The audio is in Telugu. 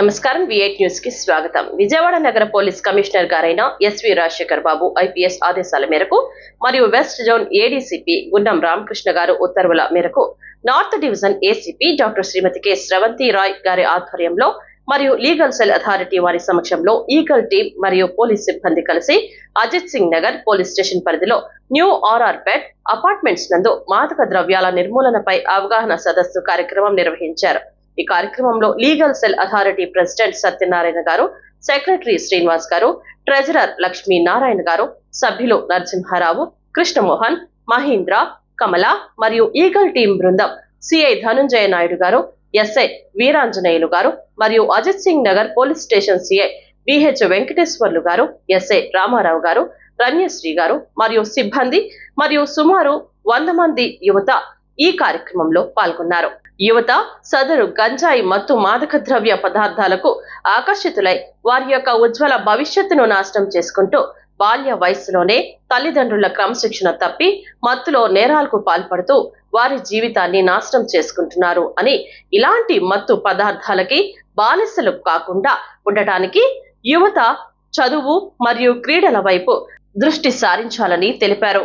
నమస్కారం విఐట్ న్యూస్కి స్వాగతం. విజయవాడ నగర పోలీస్ కమిషనర్ గారైన ఎస్వి రాజశేఖర్ బాబు ఐపీఎస్ ఆదేశాల మేరకు మరియు west zone ADCP Gundam Ramakrishna garu ఉత్తర్వుల మేరకు north division ACP doctor Shrimati K Sravanthi Roy గారి ఆధ్వర్యంలో మరియు లీగల్ సెల్ అథారిటీ వారి సమక్షంలో ఈగల్ టీం మరియు పోలీస్ సిబ్బంది కలిసి అజిత్ సింగ్ నగర్ పోలీస్ స్టేషన్ పరిధిలో న్యూ ఆర్ఆర్పేట్ అపార్ట్మెంట్స్ నందు మాదక ద్రవ్యాల నిర్మూలనపై అవగాహన సదస్సు కార్యక్రమం నిర్వహించారు. ఈ కార్యక్రమంలో legal cell authority president Satyanarayana garu secretary Srinivas గారు ట్రెజరర్ లక్ష్మీ నారాయణ గారు సభ్యులు నరసింహారావు కృష్ణమోహన్ మహీంద్ర కమల మరియు ఈగల్ టీం బృందం సిఐ ధనుంజయ నాయుడు గారు ఎస్ఐ వీరాంజనేయులు గారు మరియు Ajit Singh Nagar police station CI VH Venkateswarlu garu SI Ramarao గారు రమ్యశ్రీ గారు మరియు సిబ్బంది మరియు సుమారు వంద మంది యువత ఈ కార్యక్రమంలో పాల్గొన్నారు. యువత సదరు గంజాయి మత్తు మాదక ద్రవ్య పదార్థాలకు ఆకర్షితులై వారి యొక్క ఉజ్వల భవిష్యత్తును నాశనం చేసుకుంటూ బాల్య వయస్సులోనే తల్లిదండ్రుల క్రమశిక్షణ తప్పి మత్తులో నేరాలకు పాల్పడుతూ వారి జీవితాన్ని నాశనం చేసుకుంటున్నారు అని ఇలాంటి మత్తు పదార్థాలకి బానిసలు కాకుండా ఉండటానికి యువత చదువు మరియు క్రీడల వైపు దృష్టి సారించాలని తెలిపారు.